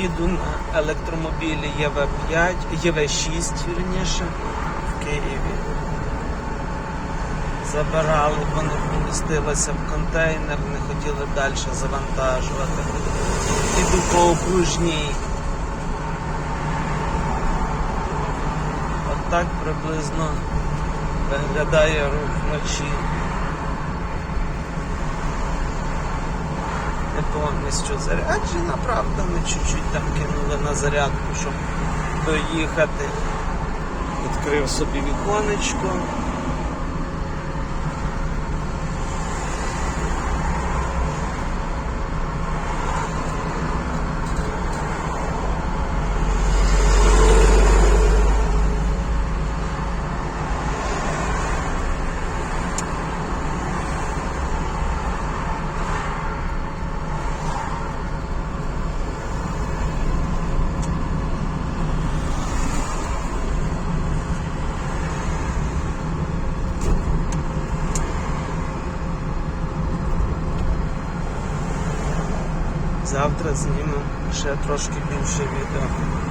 їду на електромобілі ЄВ5, ЄВ6, вірніше, в Києві. Забирали, бо не помістилося в контейнер, не хотіли далі завантажувати. Іду по окружній. От так приблизно виглядає рух вночі. Повністю заряджена, правда, ми чуть-чуть там кинули на зарядку, щоб доїхати. Відкрив собі віконечко. Завтра знімемо ще трошки більше відео.